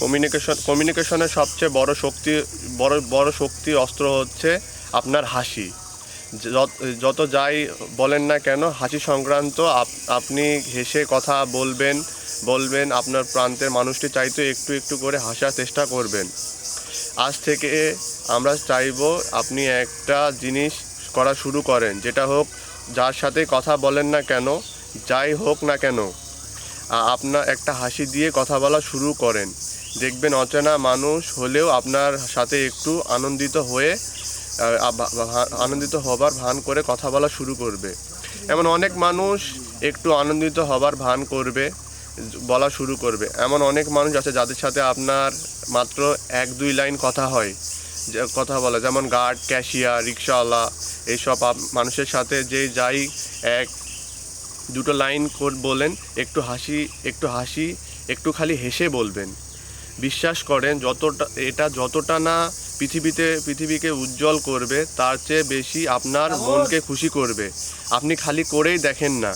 Communication কমিউনিকেশনের সবচেয়ে বড় শক্তি, বড় বড় শক্তি অস্ত্র হচ্ছে আপনার হাসি। যত- যাই বলেন না কেন, হাসি সংক্রান্ত আপ- আপনি হেসে কথা বলবেন বলবেন, আপনার প্রান্তের মানুষটি চাইতে একটু একটু করে হাসার চেষ্টা করবেন। আজ থেকে আমরা চাইব আপনি একটা জিনিস করা শুরু করেন, যেটা হোক যার সাথে কথা বলেন না কেন, যাই হোক না কেন। আপনার একটা হাসি দিয়ে কথা বলা শুরু করেন। দেখবেন অচেনা মানুষ হলেও আপনার সাথে একটু আনন্দিত হয়ে আনন্দিত হবার ভান করে কথা বলা শুরু করবে। এমন অনেক মানুষ একটু আনন্দিত হবার ভান করবে, বলা শুরু করবে। এমন অনেক মানুষ আছে যাদের সাথে আপনার মাত্র এক, দুই লাইন কথা হয় কথা বলা। যেমন গার্ড, ক্যাশিয়ার, রিক্সাওয়ালা, এইসব মানুষের সাথে যে যাই এক দুটো লাইন কোড বলেন একটু হাসি একটু হাসি একটু খালি হেসে বলবেন। বিশ্বাস করেন যতটা এটা যতটা না পৃথিবীতে পৃথিবীকে উজ্জ্বল করবে তার চেয়ে বেশি আপনার মনকে খুশি করবে। আপনি খালি করেই দেখেন না।